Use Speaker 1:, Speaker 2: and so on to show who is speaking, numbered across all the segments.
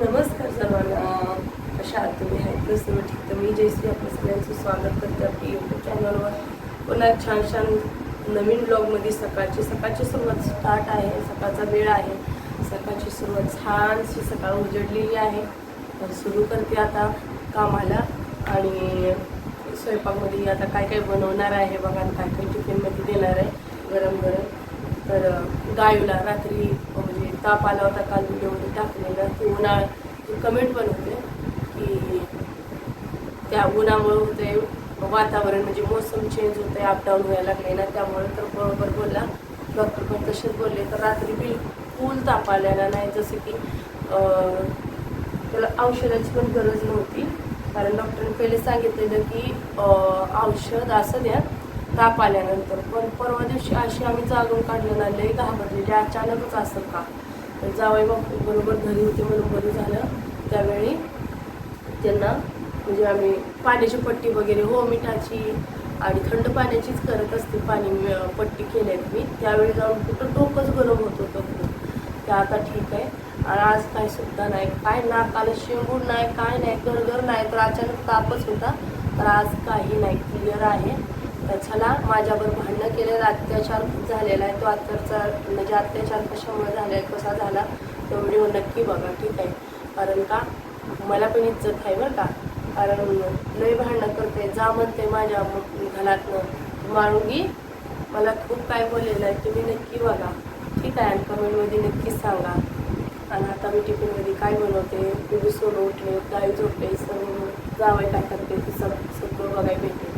Speaker 1: नमस्कार सर्वांना. कशा आहात तुम्ही? आहेत सर्व ठीक. तर मी जयश्री आपल्या सगळ्यांचं स्वागत करते आपली यूट्यूब चॅनलवर पुन्हा छान छान नवीन ब्लॉगमध्ये सकाळची. सकाळची सुरुवात स्टार्ट आहे. सकाळचा वेळ आहे. सकाळची सुरुवात छानशी सकाळ उजडलेली आहे. तर सुरू करते आता कामाला. आणि स्वयंपाकमध्ये आता काय काय बनवणार आहे? बघा काय काय टिफिनमध्ये देणार आहे? गरम गरम. तर गायूला रात्री ताप आला होता काल व्हिडिओमध्ये टाकलेलं. की उन्हाळा कमेंट पण होते की त्या उन्हामुळे होते वातावरण म्हणजे मोसम चेंज होते अपडाऊन व्हायला लागले ना त्यामुळे तर बरोबर बोलला. डॉक्टर पण तसेच बोलले तर रात्री बिलकुल ताप आलेला नाही जसं की त्याला औषधाची पण गरज नव्हती. कारण डॉक्टरने पहिले सांगितलेलं की औषध असं द्या ताप आल्यानंतर. पण परवा दिवशी अशी आम्ही जागून काढलं ना लई घाबरलेली अचानकच असं का जावई बापू बरोबर घरी होते म्हणून बरं झालं. त्यावेळी त्यांना म्हणजे आम्ही पाण्याची पट्टी वगैरे हो मिठाची आणि थंड पाण्याचीच करत असते पाणी पट्टी पट्टी केल्यात मी. त्यावेळी जाऊन कुठं डोकंच गरम होत होतं खूप ते आता ठीक आहे. आणि आज काय सुद्धा नाही. काय नाकाला शेंबूड नाही काय नाही गरगर नाही तर अचानक तापच होता. तर आज काही नाही. क्लिअर आहे. चला माझ्यावर भांडणं केलेलं अत्याचार खूप झालेला आहे. तो अत्याचार म्हणजे अत्याचार कशामुळे झाला आहे कसा झाला तो व्हिडिओ नक्की बघा ठीक आहे? कारण का? मला पण इज्जत आहे बरं का? कारण लय भांडणं करते जा म्हणते माझ्या घरातनं माळुंगी मला खूप काय बोललेलं आहे तुम्ही नक्की बघा. ठीक आहे आणि कमेंटमध्ये नक्कीच सांगा. आणि आता मी टिफिनमध्ये काय बनवते तुम्ही सोडून उठले गाई झोपले सगळं जावं काय करते ते सग सगळं बघायला भेटेल.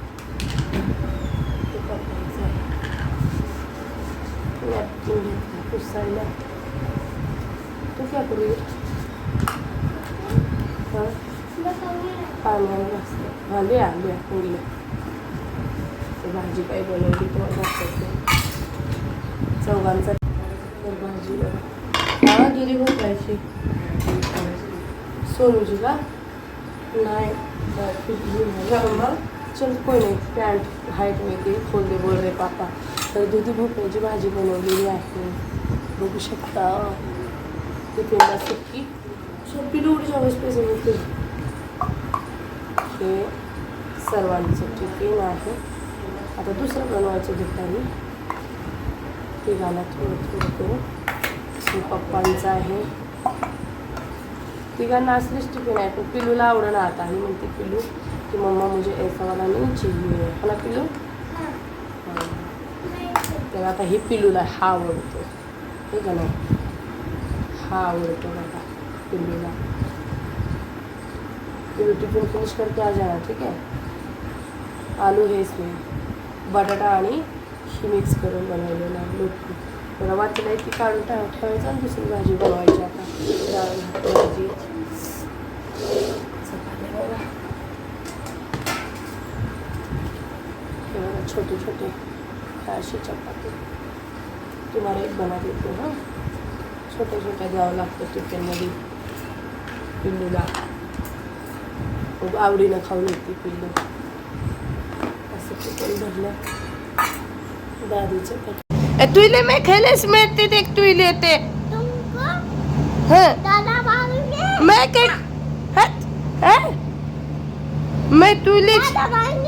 Speaker 1: नॅपकिन घेतला पुसायला तू क्या करू हां घासलं हां भाजी काय बनवली तुम्हाला दाखवते चौघांचा तर भाजी बघा हा दुधी भोपायची सोनूची का नाही मग चल कोई नाही पॅन्ट हाईटमध्ये खोल दे बोल रे पापा। तर दुधी भोपळ्याची भाजी बनवलेली आहे बघू शकता। टिफिनला सुकी सोपी उडी पैसे मिळतील हे सर्वांचं टिफिन आहे आता दुसरं बनवायचं दुपारी तिघाला थोडं थोडं करून पप्पांचं आहे तिघांना असलीच टिफिन आहे पण पिलूला आवडणं आता आणि म्हणते पिलू की मम्मा मुझे ऐसा वाला नहीं चाहिए। है ना पिलू हां. तर आता हे पिलूला हा आवडतो हे का नाही हा आवडतो बघा पिल्लूला पिलू टिफिन फिनिश करके आ जाना ठीक आहे आलू हेच इसमें। बटाटा आणि ही मिक्स करून बनवलेलं आहे लोटकी। मला ती काढून ठेव आणि दुसरी भाजी बनवायची आता. डाळ भाजी चपात्या बघा. हे बघा, छोटे छोटे अशी चपाती. तुम्हाला एक बना देते हां. छोट्या छोट्या द्यावं लागतं टिफिनमध्ये पिल्लूला खूप आवडीनं खाऊन येते पिल्लू असं चिकन भरलं. दादीचं पट तुले मैं खेलेस में ते देख तू. लेते हाँ. मैं हाँ? मैं तुले मैं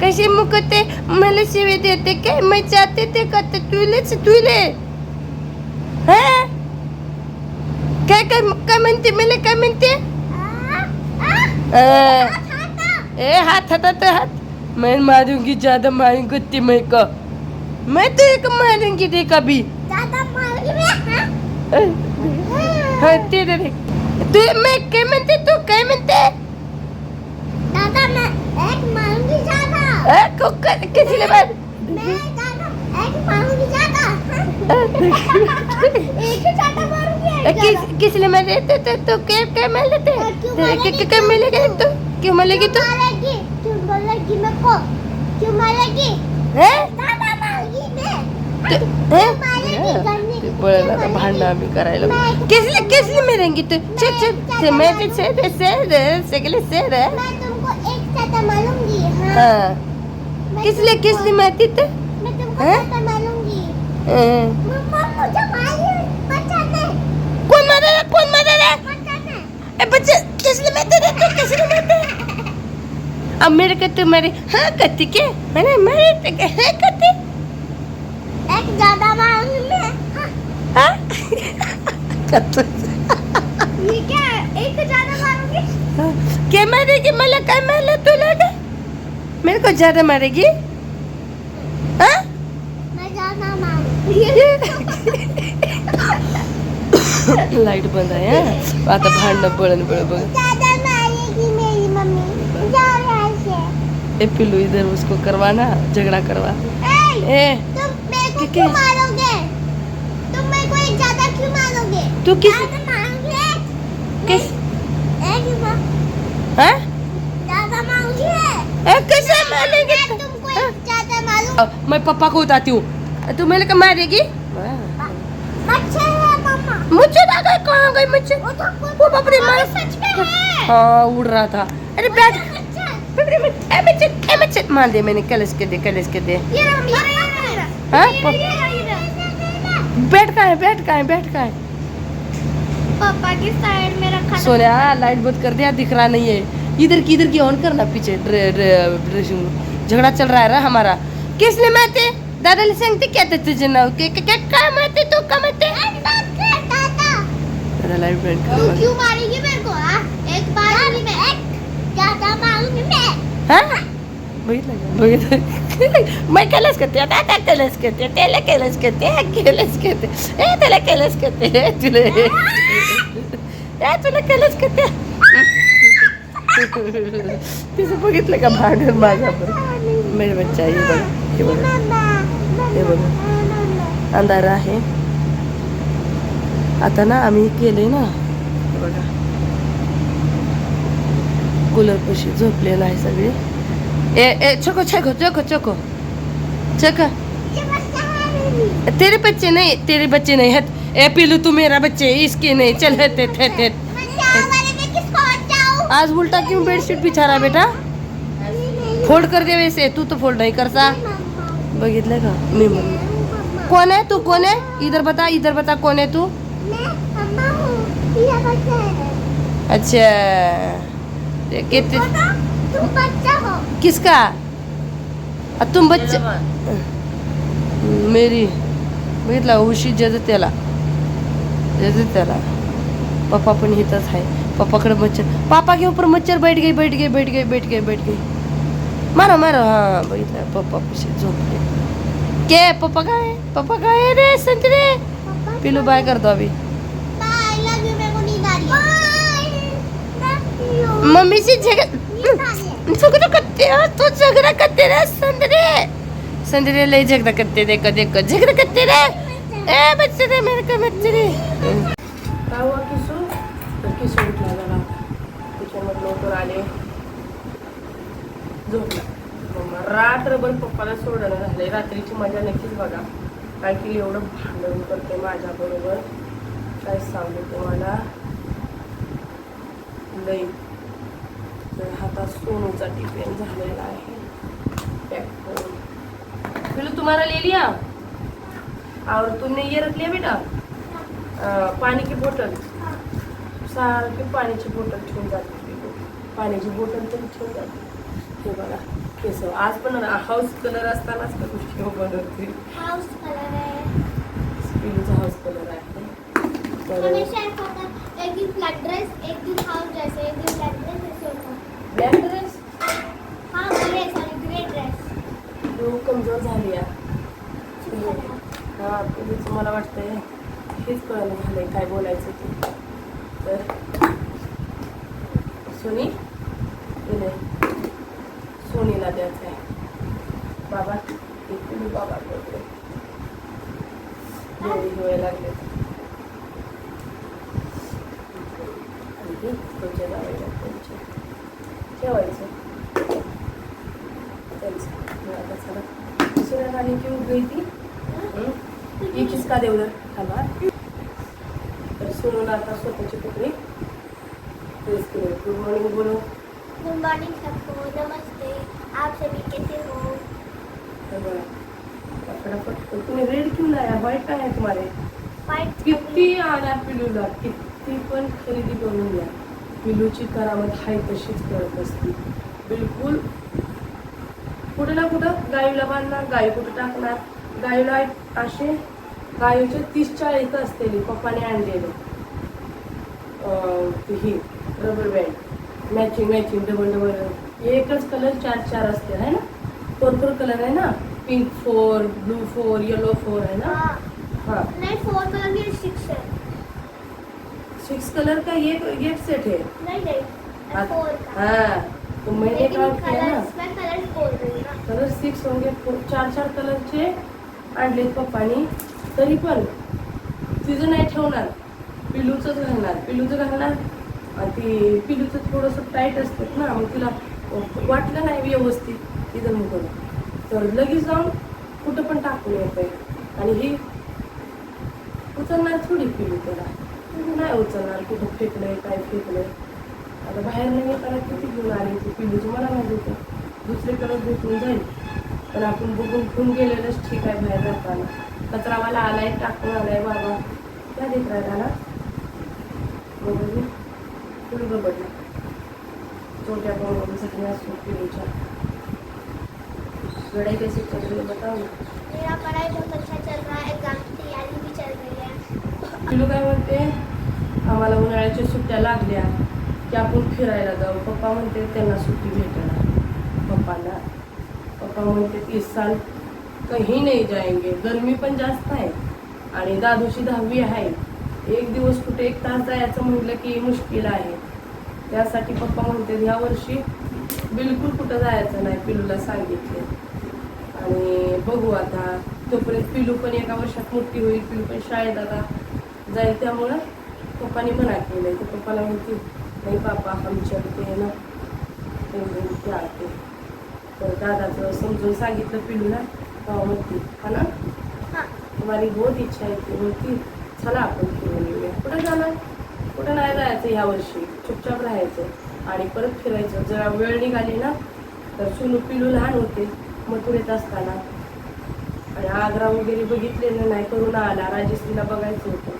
Speaker 1: कसे मुकते? मला शिवे देते काय मैं चाहते ते करते तुलेच तुले. हाँ? काय काय काय म्हणते? मला काय म्हणते? ए हाथ हटा तो हाथ मैं मारूंगी ज्यादा मारूंगी तुम्हें को? मैं तो एक मारूंगी रे कभी हाँ? तेरे तू मैं काय म्हणते? तू काय म्हणते?
Speaker 2: दादा मैं एक मारूंगी ज्यादा।
Speaker 1: अ, को- क- किसी ने बात
Speaker 2: मैं दादा एक मारूंगी ज्यादा। एक ही ज्यादा मारूंगी
Speaker 1: किस किसने मारे तो तो तो क्या क्या मार लेते
Speaker 2: हाँ, क्यों मारेगी
Speaker 1: क्या क्या मिलेगा तो? क्यों मारेगी तो?
Speaker 2: मारेगी? क्यों मारेगी मेरे को? क्यों मारेगी?
Speaker 1: हैं?
Speaker 2: दादा मारेगी मैं
Speaker 1: तो- हैं?
Speaker 2: मारेगी करने
Speaker 1: ते बोलायला आता भांडणं आम्ही करायला किसले किसले मेरेंगी तू चल चल ते? मैं ते से ते से रे सगळे से
Speaker 2: मैं चाटा मारूंगी हाँ.
Speaker 1: हाँ.
Speaker 2: मैं
Speaker 1: किसले
Speaker 2: तुमको-
Speaker 1: किसले मारती ते
Speaker 2: मैं तुमको
Speaker 1: हैं?
Speaker 2: मारूंगी
Speaker 1: हाँ.
Speaker 2: मम्मा मुझे मारी बचाने
Speaker 1: कोण मारेगा कोण मारेगा
Speaker 2: बचाने
Speaker 1: ए बच्चे किसले मारते रे? तू किसले मारते अब मेरे को तुम्हारे हाँ करती के? मैंने मारे ते के हाँ करती
Speaker 2: एक ज्यादा मारूंगी मैं हाँ,
Speaker 1: हाँ करतो
Speaker 2: ये क्या
Speaker 1: क्या मारेगी मला काय मारलं तुला ग मेरे को ज़्यादा मारेगी? हाँ?
Speaker 2: मारूँगी।
Speaker 1: लाईट बंद आहे हा? आता भांडणं बळण बळ बघ
Speaker 2: ज़्यादा मारेगी मेरी मम्मी। ज़्यादा से
Speaker 1: ए पिल्लू इधर उसको करवाना झगड़ा करवा।
Speaker 2: ए,
Speaker 1: ए
Speaker 2: तुम मेरे को
Speaker 1: क्यों
Speaker 2: मारोगे? तुम मेरे को ज़्यादा क्यों मारोगे?
Speaker 1: तू किस
Speaker 2: मारोगे?
Speaker 1: किस कैसे मारेगी
Speaker 2: मैं तुमको एक ज्यादा मारूं
Speaker 1: अब मैं पापा को बताती हूँ। तू मेरे को मारेगी?
Speaker 2: अच्छा है मम्मा
Speaker 1: मुझे ना गई कहाँ गई मुझे?
Speaker 2: वो तो
Speaker 1: वो बाप रे मार
Speaker 2: सच में है।
Speaker 1: हाँ उड़ रहा था। अरे बैठ।
Speaker 2: अच्छा
Speaker 1: बाप रे, मत- ए, मत चल, ए, मत चल। मार दे मैंने कलश के दे कलश के दे।
Speaker 2: ये रहा, ये रहा, ये रहा।
Speaker 1: हाँ?
Speaker 2: ये रहा, ये रहा, ये रहा।
Speaker 1: बैठ का है बैठ का है बैठ का है?
Speaker 2: पापा की साइड में रखा था।
Speaker 1: सोनिया लाइट बंद कर दिया दिख रहा नहीं है। इधर की इधर की ऑन करना पीछे ड्रे- ड्रे- ड्रेसिंग झगड़ा चल रहा है रा हमारा। किसने मारते दादाला सांगते क्या ते तुझे नाव के के- क्या काय मारते तू का मारते?
Speaker 2: दादा।
Speaker 1: दादा लाइट बंद
Speaker 2: तू
Speaker 1: कर
Speaker 2: क्यों मारेगी मेरे को हाँ? एक मारूंगी मैं एक ज्यादा मारूंगी मैं।
Speaker 1: हा? बघितलं का? बघितलं मैं कलस करते दादा कलस करते त्याला कलस करते कलस करते ए त्याला कलस करते ए, तुला। ए तुला कलस करते तिचं बघितलं का भांडण माझा पण? मेरे बच्चा हे बघ हे बघा. हे बघा. अंधार आहे. आता ना आम्ही केले ना बघा. कूलर पशी झोपलेलं आहे सगळे. ए ए छोको छको चोको चोको. चोको. तेरे बच्चे नहीं तेरे बच्चे नहीं हट. ए पिलू तू मेरा बच्चे इसके नहीं. चल हट हट हट आज उल्टा क्यों बेडशीट बिछा रहा बेटा? फोल्ड कर दे वैसे तू तो फोल्ड नहीं करता। बघितलं का? मी म्हणून कौन है तू? कौन है? इधर बता इधर बता कौन है तू? अच्छा। कितने किसका? आ, तुम बच्चा मेरी। बघितला उशी जज त्याला जजत त्याला पप्पा पण हिथंच आहे. पप्पाकडे मच्छर। पापा के ऊपर मच्छर बैठ गई बैठ गई बैठ गई बैठ गई बैठ गई। मारो मारो। हाँ बघितलं पप्पा पिशे झोपले के पप्पा काय पप्पा काय रे संतरे?
Speaker 2: पापा
Speaker 1: पिलू बाय करतो अभी।
Speaker 2: बाय लव यू मेरे को नींद आ रही है। बाय लव यू
Speaker 1: मम्मी से झगड़
Speaker 2: नींद आ रही है।
Speaker 1: झगड़ा करते हो तू झगड़ा करते रे संतरे। संतरे लय झगड़ा करते देखो देखो झगड़ा करते रे ए बच्चे रे मेरे को बच्चे रे काय हुआ किसू? तर किसू उठला जरा किचनमध्ये लवकर आले झोपला. मग रात्रभर पप्पाला सोडणं झाले रात्रीची मजा नक्कीच बघा. काय की एवढं भांडण करते माझ्याबरोबर. काय सांगू तुम्हाला? लई. तर हातात सोनूचा टिफिन झालेला आहे. पॅक तुम्हाला फिर तुम्हारा ले लिया और तुमने ये रख लिया बेटा. अ, पानी की बोतल सारखी पाण्याची बोटल ठेवून जाते पाण्याची बोटल पण ठेवून जाते. हे बघा. केस आज पण हाऊस कलर असतानाच का गोष्टी बनवते.
Speaker 2: हाउस कलर है
Speaker 1: पिलूचा हाऊस कलर आहे. तर
Speaker 2: है, एक दिन ब्लैक ड्रेस एक दिन हाउस ड्रेस एक दिन ब्लैक ड्रेस है।
Speaker 1: ब्लॅक ड्रेस
Speaker 2: हाँ ग्रे सॉरी ग्रे ड्रेस
Speaker 1: कमजोर झाली आहे. पिलू हा पिलूचं मला वाटतंय हेच कळलं झालंय काय बोलायचं ते. तर सोनी इले सोनीला द्यायचं आहे बाबा हे पिलू बाबा डोळे डोळे लागले ती तुमच्या जावेला त्यांच्या ठेवायचं त्यांचं मग आता चला दुसऱ्या राणी की उभी ती हं? हिचीच का देऊ थांबा तर सोनूला आता स्वतःचे कपडे प्रेस केले गुड मॉर्निंग बोलो
Speaker 2: गुड मॉर्निंग सबको नमस्ते आप सभी कैसे हो.
Speaker 1: फटाफट. तुम्ही रेड क्यों लाया? व्हाईट काय आहे तुम्हाला
Speaker 2: वाइट
Speaker 1: किती आणा पिलूला किती पण खरेदी करून द्या पिलूची करामत हाय तशीच करत असते बिलकुल. कुठे ना कुठं गाईला बांधणार गाई कुठं टाकणार? गाईला असे गाईचे तीस चाळीस असलेली पप्पाने आणलेले. ही rubber band matching matching double double एकच कलर चार चार असते आहे ना? पर्पल कलर आहे ना? Pink four blue four yellow four आहे ना?
Speaker 2: हाँ. नहीं फोर कलर की सिक्स है
Speaker 1: सिक्स कलर का एक एक सेट है
Speaker 2: नहीं नहीं. फोर का
Speaker 1: हाँ. तो मैंने किया ना?
Speaker 2: कलर मैं कलर बोल रही हूँ ना?
Speaker 1: कलर सिक्स होंगे चार चार कलरचे आणलेत पप्पानी. तरी पण तिचं नाही ठेवणार. पिलूचंच घालणार. पिलूचं घालणार. आणि ती पिलूचं थोडंसं टाईट असतात ना मग तिला वाटलं नाही व्यवस्थित इथं मग तर लगेच जाऊन कुठं पण टाकून येतं आणि ही उचलणार थोडी पिली त्याला. नाही उचलणार कुठं फेकलंय काय फेकलंय. आता बाहेर नाही येताना किती घेऊन आली ती पिली मला माहिती होतं दुसरीकडे भेटून जाईल. पण आपण बघून घेऊन गेलेलंच ठीक आहे बाहेर जाताना. कचरावाला आलाय टाकून आलाय बाबा. त्या देत राहिला ना बघू फुल बघडला छोट्या पाहून झाल्या असो पिलूच्या गडाई कैसे चल रही है बताओ
Speaker 2: मेरा पढ़ाई बहुत अच्छा चल रहा है एग्जाम की तैयारी भी चल रही है
Speaker 1: पिलू काय म्हणते? आम्हाला उन्हाळ्याच्या सुट्ट्या लागल्या की आपण फिरायला जाऊ. पप्पा म्हणते त्यांना सुट्टी भेटणार पप्पांना पप्पा म्हणते इस साल कहीं नहीं जाएंगे गरमी पण जास्त आहे आणि दादूची दहावी आहे. एक दिवस कुठे एक तास जायचं म्हटलं की मुश्किल आहे. त्यासाठी पप्पा म्हणते ह्या वर्षी बिलकुल कुठं जायचं नाही पिलूला सांगितले. आणि बघू आता तोपर्यंत पिलू पण एका वर्षात मोठी होईल पिलू पण शाळेत आता जाईल त्यामुळं पप्पाने मना केलंय. तर पप्पाला म्हणते नाही पापा आमच्या ते ना. ते आते. तर दादाचं समजून सांगितलं पिलूला. तेव्हा म्हणते हा ना? तुम्हाला बहुत इच्छा आहे. ती म्हणती चला आपण फिरून येऊया. कुठं जाणार? कुठं नाही जायचं ह्या वर्षी. चुपचाप राहायचं. आणि परत फिरायचं. जरा वेळ निघाली ना तर सुनू पिलू लहान होते मथुरेत असताना. आणि आग्रा वगैरे बघितलेलं नाही करुणा आला. राजश्रीला बघायचं होतं.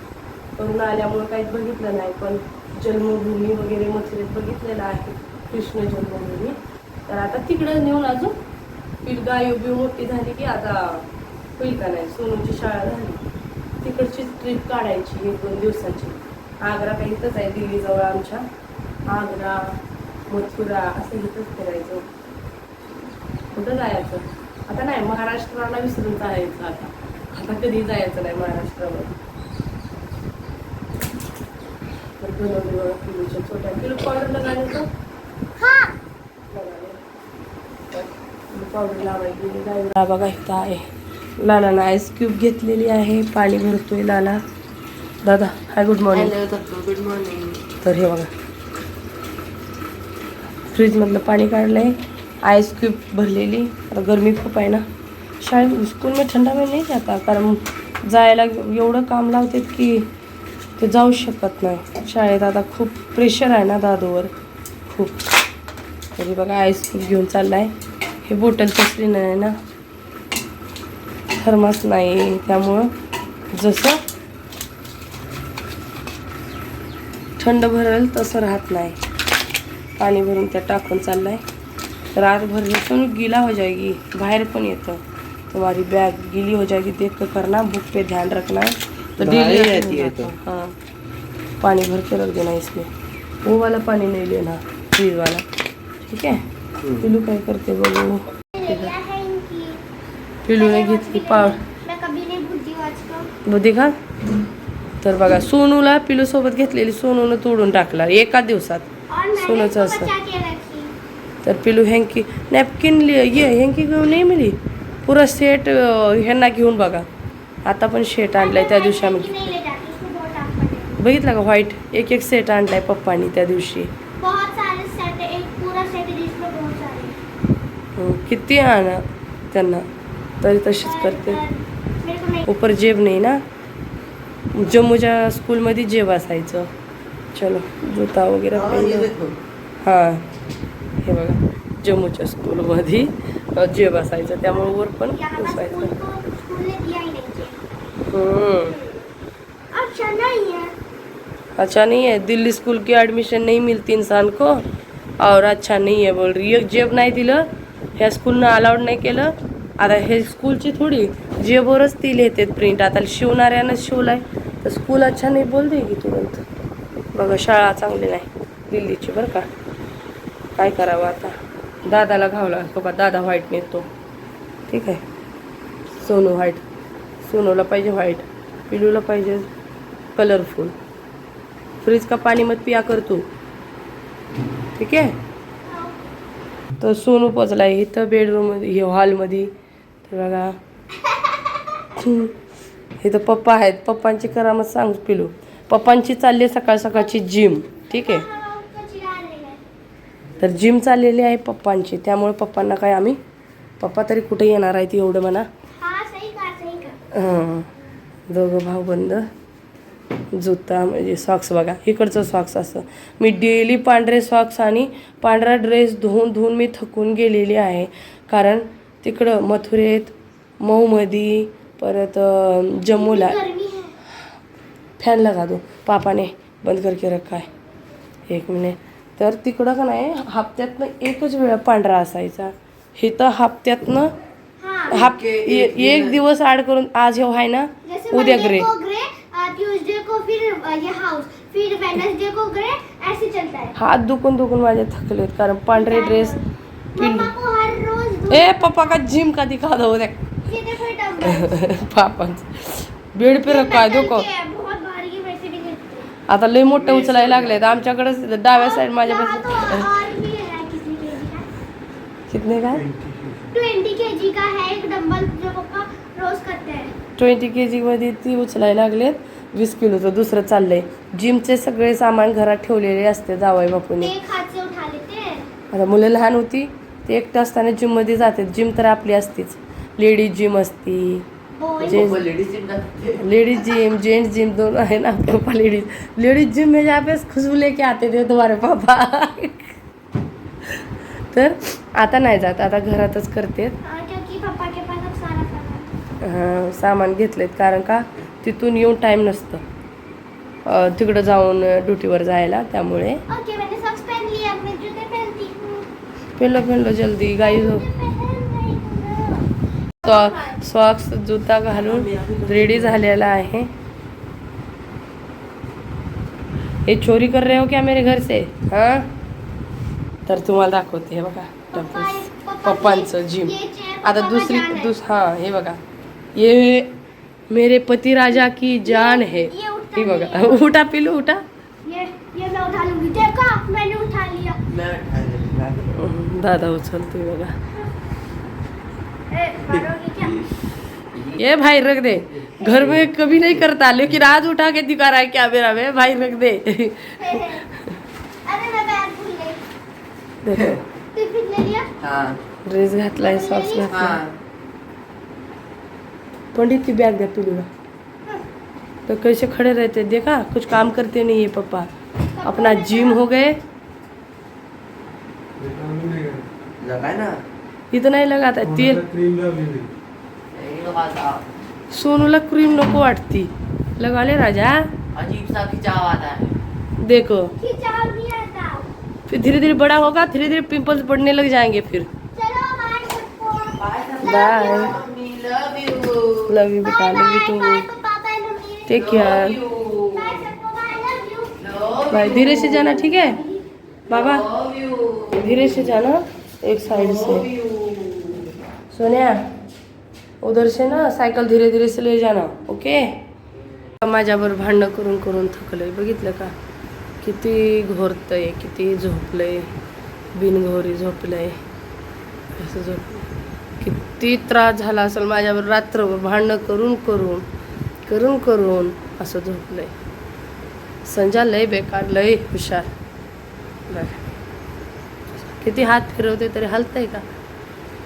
Speaker 1: करुणा आल्यामुळं काहीच बघितलं नाही पण जन्मभूमी वगैरे मथुरेत बघितलेलं आहे. कृष्ण जन्मभूमी. तर आता तिकडं नेऊन अजून पिलगा योगी मोठी झाली की आता होईल का नाही? सोनूची शाळा झाली. तिकडची ट्रिप काढायची एक दोन दिवसाची. आग्रा काही इथंच आहे दिल्लीजवळ आमच्या. आग्रा मथुरा असं इथंच फिरायचं. कुठं जायचं? आता नाही महाराष्ट्राला विसरून जायचं आता. आता कधी जायचं नाही महाराष्ट्रावर? तर छोट्या किलो पावडर
Speaker 2: हाँ.
Speaker 1: पावडर लावायची. हा बघा इथं आहे. लालानं आईस क्यूब घेतलेली आहे. पाणी भरतोय लाला दादा hi good morning
Speaker 3: good morning
Speaker 1: तर हे बघा. फ्रीजमधलं पाणी काढलंय. आईस क्यूब भरलेली. आता गरमी खूप आहे ना. शाळेत स्कूल में ठंडा में नाही जाता कारण जायला एवढं काम लावतात की ते जाऊ शकत नाही. शाळेत आता खूप प्रेशर आहे ना दादूवर. खूप. तरी बघा आईस क्यूब घेऊन चाललाय. हे बॉटल तसली नाही ना. थर्मास नाही. त्यामुळं जसं थंड भरेल तसं राहत नाही. पाणी भरून त्यात टाकून रात भर तो गीला हो जाएगी बाहर पण येतं. तुम्हारी बैग गीली हो जाएगी देख कर करना बुक पे ध्यान रखना है तो डेली
Speaker 3: रहती है तो।
Speaker 1: हाँ. पानी भर के रख देना इसमें वो वाला पानी नहीं लेना फ्रीज वाला ठीक है पिलू काय करते बघू. पिलूने घेतली पाव
Speaker 2: भूलती हूँ आजकल
Speaker 1: बुद्धी का? तर बघा सोनूला पिलू सोबत घेतलेली सोनूनं तोडून टाकला एका दिवसात.
Speaker 2: और मैंने
Speaker 1: सोना
Speaker 2: इसको
Speaker 1: चासा।
Speaker 2: बचा के रखी
Speaker 1: तर पिलू हँकी नॅपकिन ये हँकी घेऊन नाही मिली. पुरा सेट ह्यांना घेऊन बघा. आता पण शेट आणलाय त्या दिवसी आम्ही. बघितलं का व्हाईट एक एक सेट आणलाय पप्पानी त्या दिवशी.
Speaker 2: बहुत सारे सेट एक पूरा सेट जिसमें बहुत सारे
Speaker 1: किती आण त्यांना. तरी तशीच करते. उपर जेब नाही ना? जम्मूच्या स्कूलमध्ये जेब असायचं. चलो जुता वगैरे हां हे बघा जम्मूच्या स्कूलमध्ये जेब असायचं त्यामुळे वर पण हम्म.
Speaker 2: अच्छा नहीं है
Speaker 1: अच्छा नहीं है दिल्ली स्कूल की एडमिशन नहीं मिलती इंसान को और अच्छा नहीं है बोल रही. एक जेब नाही दिलं ह्या स्कूलनं अलाउड नाही केलं. आता हे स्कूलची थोडी जेबोरच ती लिहितात प्रिंट आता शिवणाऱ्यानं शिवलाय. तर स्कूल अच्छा नाही बोल दे की तुरंत बघा शाळा चांगली नाही. दिल्लीची बरं का. काय करावं आता? दादाला घावला बघा दादा व्हाईट नेतो. ठीक आहे. सोनू व्हाईट सोनूला पाहिजे व्हाईट पिलूला पाहिजे कलरफुल फ्रीज का पाणी मत पिया कर तू? ठीक आहे? तर सोनू पोचलाय इथं बेडरूममध्ये हे हॉलमध्ये तर बघा. हम्म. इथं पप्पा आहेत. पप्पांची करामत सांग पिलू. पप्पांची चालली आहे सकाळ सकाळची जिम ठीक आहे?
Speaker 2: हाँ, हैं
Speaker 1: तर जिम चाललेली आहे पप्पांची. त्यामुळे पप्पांना काय आम्ही पप्पा तरी कुठे येणार आहेत एवढं म्हणा.
Speaker 2: हाँ
Speaker 1: हं. दोघं भाऊ बंद जुता म्हणजे सॉक्स बघा. इकडचं सॉक्स असं. मी डेली पांढरे सॉक्स आणि पांढरा ड्रेस धुवून धुवून मी थकून गेलेली आहे. कारण तिकडं मथुरेत मऊमध्ये परत जम्मूला.
Speaker 2: है
Speaker 1: फॅन लगा दो पापा ने बंद करके रखा है एक मिनिट तर तिकडं का नाही हप्त्यातनं एकच वेळा पांढरा असायचा. इथं हप्त्यातनं
Speaker 2: हाँ.
Speaker 1: हाप एक दिवस आड करून आज हे आहे ना उद्या ग्रे.
Speaker 2: को ग्रे ट्यूसडे को फिर अ, ये हाउस फिर वेडनेसडे को ग्रे ऐसे चलता है.
Speaker 1: हात दुखून दुखून माझे थकलेत कारण पांढरे ड्रेस
Speaker 2: मम्मा को हर रोज दो
Speaker 1: ए पप्पा का जिम का दिखा दो पापांचं बेड पे रखा
Speaker 2: नहीं
Speaker 1: आता लय मोठं उचलायला लागलेत. आमच्याकडे डाव्या साईड माझ्या
Speaker 2: के का
Speaker 1: कितने काय
Speaker 2: ट्वेंटी के जी का है एक डंबल जो पापा रोज करते हैं.
Speaker 1: ट्वेंटी के जीमध्ये ती उचलायला लागलेत. वीस किलोचं दुसरं चाललंय. जिमचे सगळे सामान घरात ठेवलेले असते जावई बापूने. आता मुलं लहान होती ते एकटं असताना जिममध्ये जाते जिम तर आपली असतीच. लेडीज जिम असती. लेडीज जिम जेंट्स जिम दोनों है ना पापा लेडीज लेडीज जिम में जहाँ पे खुशबू लेके आते थे तुम्हारे पापा तर आता नाही जात. आता घरातच करते
Speaker 2: क्योंकि पापा के पास अब सारा सामान
Speaker 1: घेतलेत. कारण का? तिथून येऊन टाईम नसतं. तिकडं जाऊन ड्युटीवर जायला. त्यामुळे
Speaker 2: ओके मैंने सॉक्स पहन लिए अब मैं जूते पहनती हूँ
Speaker 1: पेलो पेलो जल्दी गाई हो सॉक्स जुता घालून रेडी झालेला आहे हे चोरी कर रहे हो क्या मेरे घर से हां तर तुम्हाला दाखवते हे बघा
Speaker 2: पप्पा
Speaker 1: पप्पांचं जिम आता दुसरी
Speaker 2: है।
Speaker 1: दुस हां हे बघा ये मेरे पति राजा की जान है हे बघा। उठा पिलू उठा
Speaker 2: ये ये मैं उठा लूंगी देखा मैंने उठा लिया
Speaker 1: दादा उचलतोय बघा. ये भाई रख दे. घर में कभी नहीं करता. लेकिन आज उठा के दिखा रहा है क्या मेरा में भाई रख दे.
Speaker 2: अरे मैं बैग भूल गई।
Speaker 1: देखो.
Speaker 2: टिफ़िन ले लिया?
Speaker 1: ड्रेस घातलाय सॉक्स घातलाय पंडित की बैग दे पिलूला तो कैसे खड़े रहते? देखा? कुछ काम करते नहीं है पापा अपना जिम हो गए.
Speaker 3: लगाय ना?
Speaker 1: इथं नाही लगाता तेल।
Speaker 4: क्रीम लावलेली
Speaker 1: सोनूला क्रीम नको वाटती। लगा ले राजा।
Speaker 3: अजीब सा खिंचाव आता है।
Speaker 1: देखो।
Speaker 2: खिंचाव आता
Speaker 1: फिर धीरे धीरे बड़ा होगा धीरे धीरे पिंपल्स बढ़ने लग जाएँगे फिर।
Speaker 2: बाय
Speaker 3: लव यू
Speaker 1: लव बेटा love you too take care
Speaker 2: bye सबको बाय लव यू
Speaker 1: बाय धीरे से जाना ठीक है? बाबा। धीरे से जाना। एक साइड से। सोनिया उधर से ना सायकल धीरे धीरे से ले जाना ओके? माझ्यावर भांडणं करून करून थकलंय बघितलं का? किती घोरतंय किती झोपलंय बिनघोरी झोपलंय. असं झोप किती त्रास झाला असेल माझ्यावर रात्रभर भांडणं करून करून करून करून असं झोपलंय. संजा लय बेकार लय हुशार. बरं किती हात फिरवते तरी हलतंय का?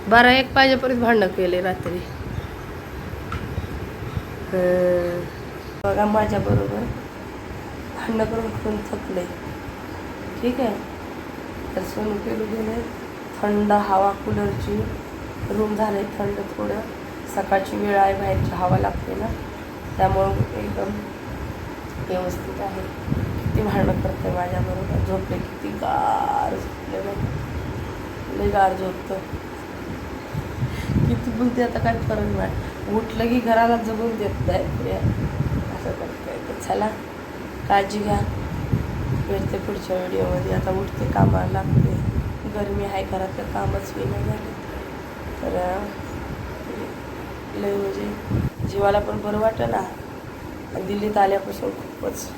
Speaker 1: बारा एक पाहिजेपर्यंत भांडणं केले रात्री. बघा माझ्याबरोबर भांडणं करून करून थकले ठीक आहे. तर सोनू पेरू गेले. थंड हवा कूलरची रूम झाले थंड थोडं. सकाळची वेळ आहे बाहेरची हवा लागते ना. त्यामुळं एकदम व्यवस्थित आहे. किती भांडणं करते माझ्याबरोबर झोपले किती गार झोपले बघ. लई गार झोपतो. किती बोलते आता काय फरक नाही. उठलं की घराला जगून देत नाही. असं करते तर चला काळजी घ्या. भेटते पुढच्या व्हिडिओमध्ये. आता उठते कामाला लागते. गरमी आहे घरातलं कामच विना झाले. तर लई लय म्हणजे जीवाला पण बरं वाटतं ना. दिल्लीत आल्यापासून खूपच.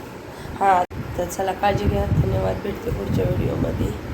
Speaker 1: हां तर चला काळजी घ्या. धन्यवाद. भेटते पुढच्या व्हिडिओमध्ये.